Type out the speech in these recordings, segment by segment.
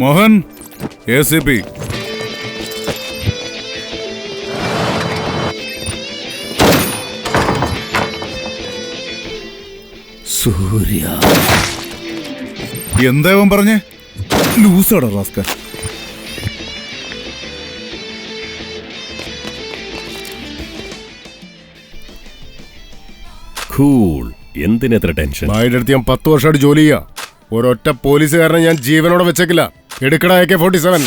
Mohan A C P Surya. എന്താ ഇവൻ പറഞ്ഞേ? ലൂസാടാ റാസ്ക കൂൾ എന്തിനെത്ര ടെൻഷൻ? ഭായിയുടെ അടുത്ത് ഞാൻ പത്ത് വർഷമായിട്ട് ജോലി ചെയ്യാ. ഒരൊറ്റ പോലീസുകാരനെ ഞാൻ ജീവനോടെ വെച്ചേക്കില്ല. എടുക്കടാ എ കെ ഫോർട്ടി സെവൻ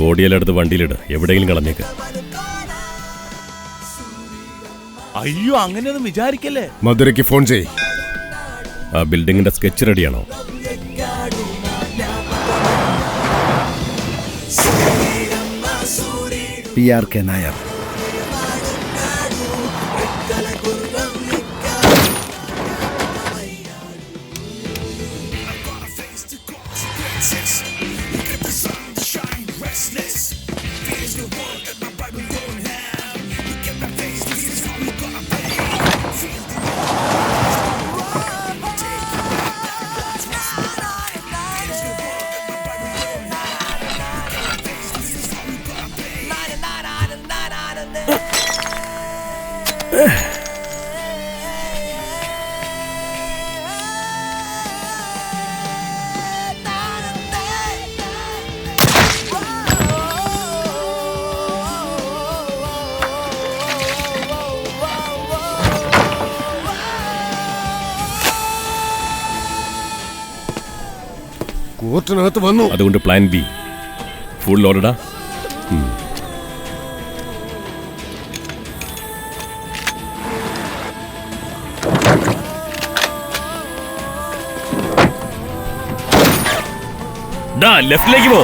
ബോഡിയെല്ലാം എടുത്ത് വണ്ടിയിലിട്. എവിടെയെങ്കിലും കളഞ്ഞേക്ക്. അയ്യോ അങ്ങനെയൊന്നും വിചാരിക്കല്ലേ? മധുരയ്ക്ക് ഫോൺ ചെയ് ആ ബിൽഡിങ്ങിന്റെ സ്കെച്ച് റെഡിയാണോ? P R K Nair. വന്നു. അതുകൊണ്ട് പ്ലാൻ ബി ഫുൾ ലോഡഡാ ലെഫ്റ്റിലേക്ക് പോ.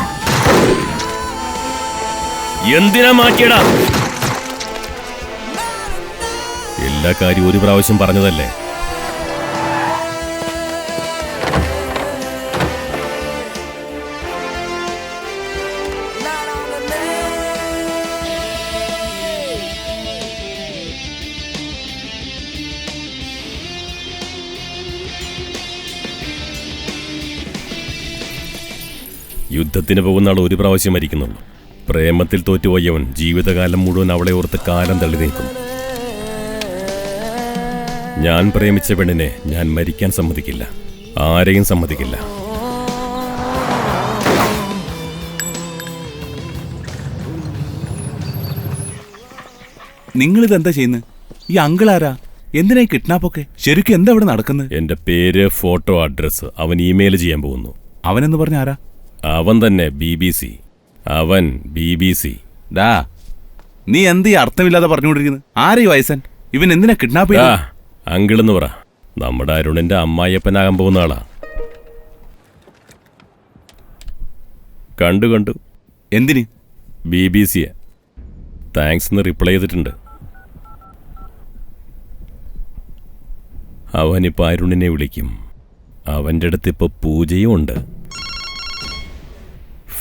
എന്തിനാ മാറ്റിയടാ? എല്ലാ കാര്യവും ഒരു പ്രാവശ്യം പറഞ്ഞതല്ലേ? യുദ്ധത്തിന് പോകുന്ന ആൾ ഒരു പ്രാവശ്യം മരിക്കുന്നുള്ളൂ. പ്രേമത്തിൽ തോറ്റുപോയവൻ ജീവിതകാലം മുഴുവൻ അവളെ ഓർത്ത് കാലം തള്ളി നീക്കും. ഞാൻ പ്രേമിച്ച പെണ്ണിനെ ഞാൻ മരിക്കാൻ സമ്മതിക്കില്ല. ആരെയും സമ്മതിക്കില്ല. നിങ്ങൾ ഇതെന്താ ചെയ്യുന്നത് ഈ അങ്കിൾ ആരാ എന്തിനാ കിഡ്നാപ്പൊക്കെ? ശരിക്കും എന്താ ഇവിടെ നടക്കുന്നത് എന്റെ പേര് ഫോട്ടോ അഡ്രസ് അവൻ ഇമെയിൽ ചെയ്യാൻ പോകുന്നു. അവനെന്ന് പറഞ്ഞ ആരാ? അവൻ തന്നെ ബി ബി സി. അവൻ ബി ബി സി. ഡാ നീ എന്ത് ഈ അർത്ഥമില്ലാതെ പറഞ്ഞുകൊണ്ടിരിക്കുന്നത് ആരാ ഈ വയസ്സൻ? ഇവൻ എന്തിനാ കിഡ്നാപ്പ് ചെയ്തത്? അങ്കിളെന്ന് പറ. നമ്മുടെ അരുണിന്റെ അമ്മായിയപ്പനാകാൻ പോകുന്ന ആളാ. കണ്ടു കണ്ടു. എന്തിന്? ബി ബി സിയെ. താങ്ക്സ് എന്ന് റിപ്ലൈ ചെയ്തിട്ടുണ്ട്. അവനിപ്പോ അരുണിനെ വിളിക്കും. അവന്റെ അടുത്ത് ഇപ്പോൾ പൂജയും ഉണ്ട്.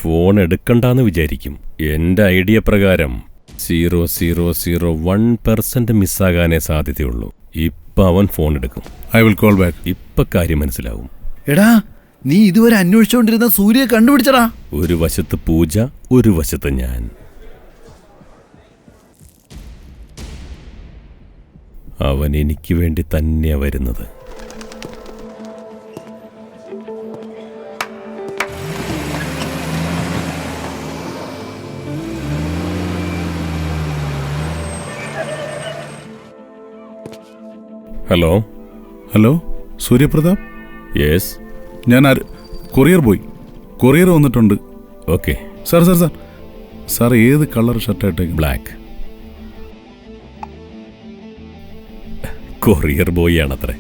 ഫോൺ എടുക്കണ്ടെന്ന് വിചാരിക്കും. എന്റെ ഐഡിയ പ്രകാരം zero zero zero one percent മിസ്സാകാനേ സാധ്യതയുള്ളൂ. ഇപ്പൊ അവൻ ഫോൺ എടുക്കും. ഐ വിൽ കോൾ ബാക്ക് ഇപ്പൊ കാര്യം മനസ്സിലാവും. എടാ നീ ഇതുവരെ അന്വേഷിച്ചുകൊണ്ടിരുന്ന സൂര്യ കണ്ടുപിടിച്ചടാ. ഒരു വശത്ത് പൂജ ഒരു വശത്ത് ഞാൻ. അവൻ എനിക്ക് വേണ്ടി തന്നെയാ വരുന്നത്. Hello hello Suryapratap? യെസ് ഞാൻ ആര് കൊറിയർ ബോയ് കൊറിയർ വന്നിട്ടുണ്ട്. Okay sir sir sir. Sir ഏത് കളർ ഷർട്ടായിട്ടേക്ക് ബ്ലാക്ക് കൊറിയർ ബോയ് ആണത്രേ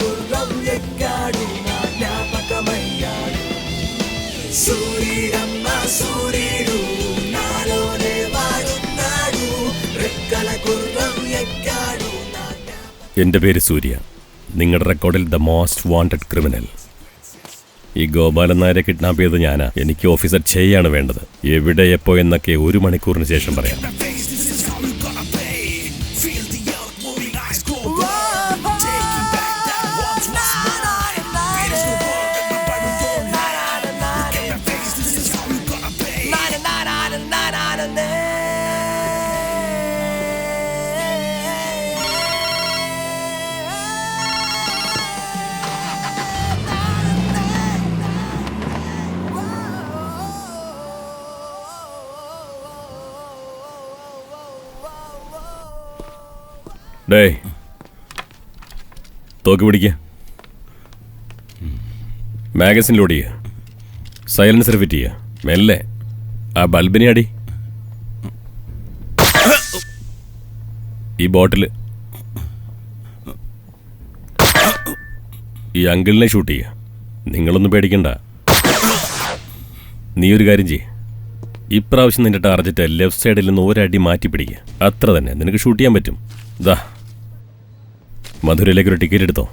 గుర్రం ఎక్కాడు నా జ్ఞాపకమయ్యాడు సూర్యుడమ్మ సూర్యుడు నాలోనే వాడున్నాడు రెక్కల గుర్రం ఎక్కాడు എന്റെ പേര് സൂര്യ നിങ്ങളുടെ റെക്കോർഡിൽ ദ മോസ്റ്റ് വാണ്ടഡ് ക്രിമിനൽ ഈ ഗോപാലൻ നായരെ കിഡ്നാപ്പ് ചെയ്തത് ഞാനാ. എനിക്ക് ഓഫീസർ ചെയ്യാണ് വേണ്ടത്. എവിടെ എപ്പോ എന്നൊക്കെ ഒരു മണിക്കൂറിന് ശേഷം പറയാം. ഡേ തോക്ക് പിടിക്ക. മാഗസിൻ ലോഡ് ചെയ്യുക സൈലൻസർ ഫിറ്റ് ചെയ്യുക മെല്ലെ. ആ ബൾബിനെ അടി. ഈ ബോട്ടിൽ ഈ അങ്കിളിനെ ഷൂട്ട് ചെയ്യുക നിങ്ങളൊന്നും പേടിക്കണ്ട. നീ ഒരു കാര്യം ചെയ്യ. ഇപ്രാവശ്യം നിന്റെ ടാർജറ്റ് ലെഫ്റ്റ് സൈഡിൽ നിന്ന് ഒരടി മാറ്റി പിടിക്കുക അത്ര തന്നെ. നിനക്ക് ഷൂട്ട് ചെയ്യാൻ പറ്റും. ദാ. മധുരയിലേക്ക് ഒരു ടിക്കറ്റ് എടുത്തോ?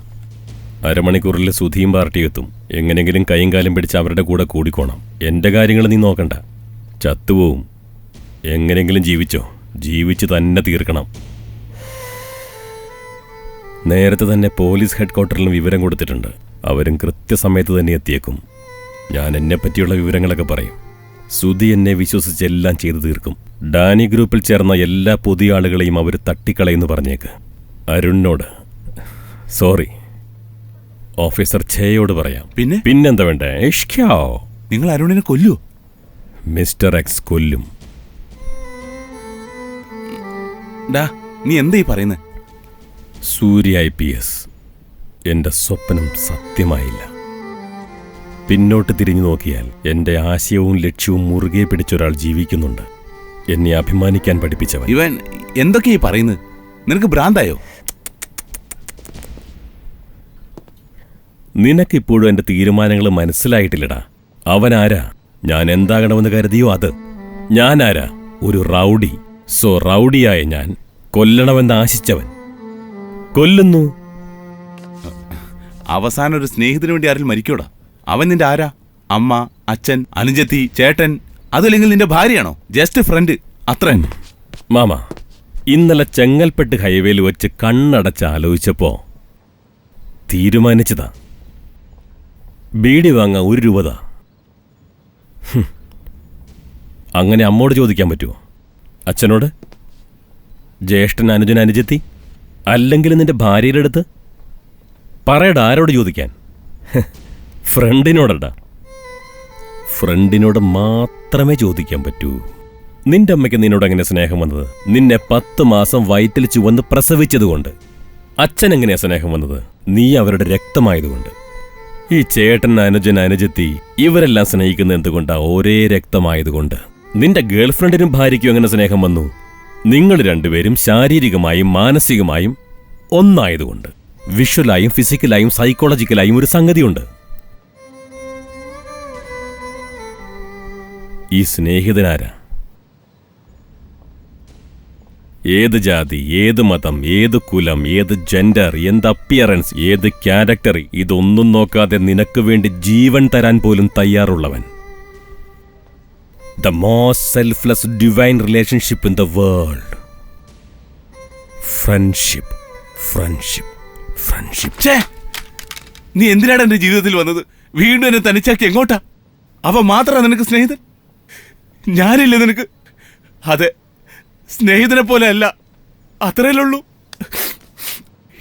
അരമണിക്കൂറിൽ സുധിയും പാർട്ടിയും എത്തും. എങ്ങനെയെങ്കിലും കൈയും കാലും പിടിച്ച് അവരുടെ കൂടെ കൂടിക്കോണം. എന്റെ കാര്യങ്ങൾ നീ നോക്കണ്ട. ചത്തുപോവും. എങ്ങനെയെങ്കിലും ജീവിച്ചോ? ജീവിച്ച് തന്നെ തീർക്കണം. നേരത്തെ തന്നെ പോലീസ് ഹെഡ്ക്വാർട്ടറിലും വിവരം കൊടുത്തിട്ടുണ്ട്. അവരും കൃത്യസമയത്ത് തന്നെ എത്തിയേക്കും. ഞാൻ എന്നെപ്പറ്റിയുള്ള വിവരങ്ങളൊക്കെ പറയും. സുധി എന്നെ വിശ്വസിച്ച് എല്ലാം ചെയ്തു തീർക്കും. ഡാനി ഗ്രൂപ്പിൽ ചേർന്ന എല്ലാ പുതിയ ആളുകളെയും അവർ തട്ടിക്കളയെന്ന് പറഞ്ഞേക്ക്. അരുണിനോട് സോറി. ഓഫീസർ ഛേയോട് പറയാം. പിന്നെ? പിന്നെന്താ വേണ്ടേ? ഇഷ്ക്യാ. നിങ്ങൾ അരുണിനെ കൊല്ലൂ മിസ്റ്റർ എക്സ് കൊല്ലും. ഡാ നീ എന്താ ഈ പറയുന്നത് സൂര്യ ഐ പി എസ്. എന്റെ സ്വപ്നം സത്യമായില്ല. പിന്നോട്ട് തിരിഞ്ഞു നോക്കിയാൽ എന്റെ ആശയവും ലക്ഷ്യവും മുറുകെ പിടിച്ചൊരാൾ ജീവിക്കുന്നുണ്ട്. എന്നെ അഭിമാനിക്കാൻ പഠിപ്പിച്ചവൻ. ഇവൻ എന്തൊക്കെയാ പറയുന്നത്? നിനക്ക് ഭ്രാന്തായോ? നിനക്കിപ്പോഴും എന്റെ തീരുമാനങ്ങൾ മനസ്സിലായിട്ടില്ലടാ. അവനാരാ? ആരാ ഞാൻ എന്താകണമെന്ന് കരുതിയോ അത്? ഞാനാരാ? ഒരു റൗഡി. സോ റൗഡിയായ ഞാൻ കൊല്ലണമെന്ന് ആശിച്ചവൻ. കൊല്ലുന്നു. അവസാനം ഒരു സ്നേഹത്തിന് വേണ്ടി ആരിൽ മരിക്കോടാ അവൻ നിന്റെ ആരാ? അമ്മ അച്ഛൻ അനുജത്തി ചേട്ടൻ അതല്ലെങ്കിൽ നിന്റെ ഭാര്യയാണോ? ജസ്റ്റ് ഫ്രണ്ട് അത്ര മാമ ഇന്നലെ ചെങ്ങൽപ്പെട്ട് ഹൈവേയിൽ വെച്ച് കണ്ണടച്ച് ആലോചിച്ചപ്പോ തീരുമാനിച്ചതാ. ബീഡി വാങ്ങാൻ ഒരു രൂപതാ. അങ്ങനെ അമ്മോട് ചോദിക്കാൻ പറ്റുമോ അച്ഛനോട്? ജ്യേഷ്ഠൻ അനുജൻ അനുജത്തി? അല്ലെങ്കിൽ നിന്റെ ഭാര്യയുടെ അടുത്ത് പറയടാ ആരോട് ചോദിക്കാൻ? ഫ്രണ്ടിനോടടാ. ഫ്രണ്ടിനോട് മാത്രമേ ചോദിക്കാൻ പറ്റൂ. നിന്റെ അമ്മയ്ക്ക് നിന്നോട് എങ്ങനെ സ്നേഹം വന്നത്? നിന്നെ പത്ത് മാസം വയറ്റിൽ ചുവന്ന് പ്രസവിച്ചതുകൊണ്ട്. അച്ഛൻ എങ്ങനെയാ സ്നേഹം വന്നത്? നീ അവരുടെ രക്തമായതുകൊണ്ട്. ഈ ചേട്ടൻ അനുജൻ അനുജത്തി ഇവരെല്ലാം സ്നേഹിക്കുന്ന എന്തുകൊണ്ടാ ഒരേ രക്തമായതുകൊണ്ട്? നിന്റെ ഗേൾഫ്രണ്ടിനും ഭാര്യയ്ക്കും എങ്ങനെ സ്നേഹം വന്നു? നിങ്ങൾ രണ്ടുപേരും ശാരീരികമായും മാനസികമായും ഒന്നായതുകൊണ്ട്. വിഷ്വലായും ഫിസിക്കലായും സൈക്കോളജിക്കലായും ഒരു സംഗതിയുണ്ട്. ഈ സ്നേഹിതനാരാ? ഏത് ജാതി ഏത് മതം ഏത് കുലം ഏത് ജെൻഡർ എന്ത് അപ്പിയറൻസ് ഏത് ക്യാരക്ടർ ഇതൊന്നും നോക്കാതെ നിനക്ക് വേണ്ടി ജീവൻ തരാൻ പോലും തയ്യാറുള്ളവൻ. The most selfless divine relationship in the world friendship friendship friendship നീ എന്തിനാണ് എന്റെ ജീവിതത്തിൽ വന്നത്? വീണ്ടും എന്നെ തനിച്ചാക്കി എങ്ങോട്ടാ? അവ മാത്രമാണ് നിനക്ക് സ്നേഹിതൻ? ഞാനില്ല നിനക്ക്? അതെ സ്നേഹിതനെ പോലെ അല്ല അത്രയല്ലേ ഉള്ളൂ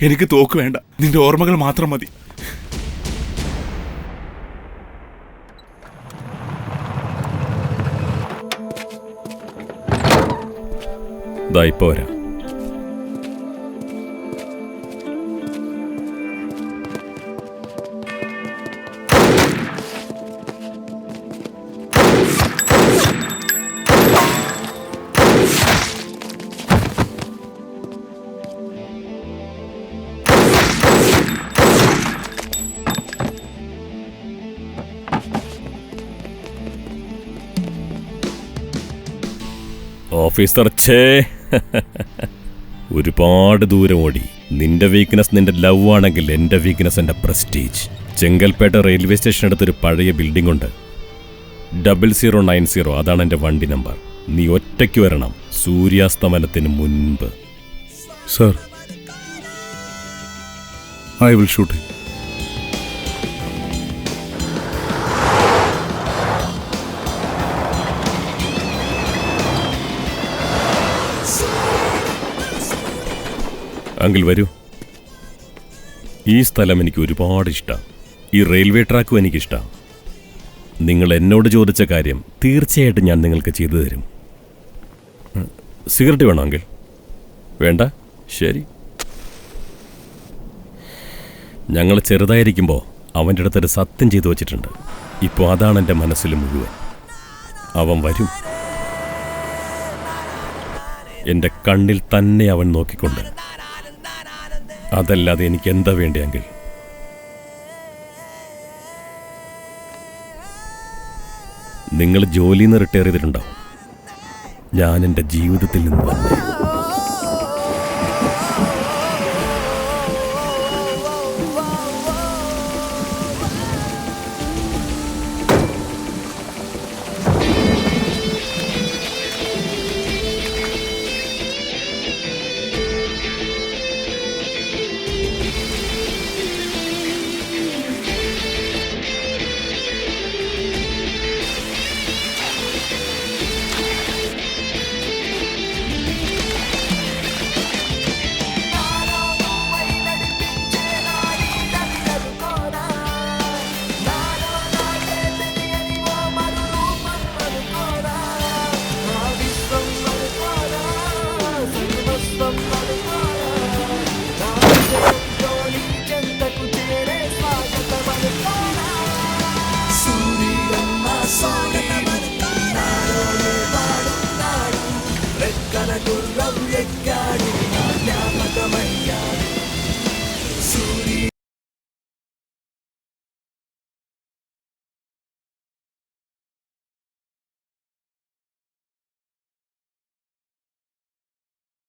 എനിക്ക് തോക്ക് വേണ്ട. നിന്റെ ഓർമ്മകൾ മാത്രം മതി. ഇപ്പോ വരാം. ഓഫീസർ ഛേ. ഒരുപാട് ദൂരം ഓടി. നിന്റെ വീക്ക്നെസ് നിന്റെ ലവ് ആണെങ്കിൽ എന്റെ വീക്ക്നെസ് എന്റെ പ്രസ്റ്റീജ് ചെങ്കൽപ്പേട്ട റെയിൽവേ സ്റ്റേഷൻ അടുത്തൊരു പഴയ ബിൽഡിംഗ് ഉണ്ട്. ഡബിൾ സീറോ നയൻ സീറോ അതാണ് എന്റെ വണ്ടി നമ്പർ നീ ഒറ്റയ്ക്ക് വരണം. സൂര്യാസ്തമനത്തിന് മുൻപ്. Sir I will shoot uncle വരൂ. ഈ സ്ഥലം എനിക്ക് ഒരുപാട് ഇഷ്ടമാണ് ഈ റെയിൽവേ ട്രാക്കും എനിക്കിഷ്ടമാണ് നിങ്ങൾ എന്നോട് ചോദിച്ച കാര്യം തീർച്ചയായിട്ടും ഞാൻ നിങ്ങൾക്ക് ചെയ്തു തരും. സിഗരറ്റ് വേണോ അങ്കിൾ? വേണ്ട? ശരി. ഞങ്ങൾ ചെറുതായിരിക്കുമ്പോൾ അവന്റെ അടുത്തൊരു സത്യം ചെയ്തു വച്ചിട്ടുണ്ട്. ഇപ്പോൾ അതാണ് എന്റെ മനസ്സിൽ മുഴുവൻ. അവൻ വരും. എന്റെ കണ്ണിൽ തന്നെ അവൻ നോക്കിക്കൊണ്ട് അതല്ലാതെ എനിക്ക് എന്താ വേണ്ടിയെങ്കിൽ നിങ്ങൾ ജോലിയിൽ നിന്ന് റിട്ടയർ ചെയ്തിട്ടുണ്ടാവും. ഞാൻ എന്റെ ജീവിതത്തിൽ നിന്ന് തന്നെ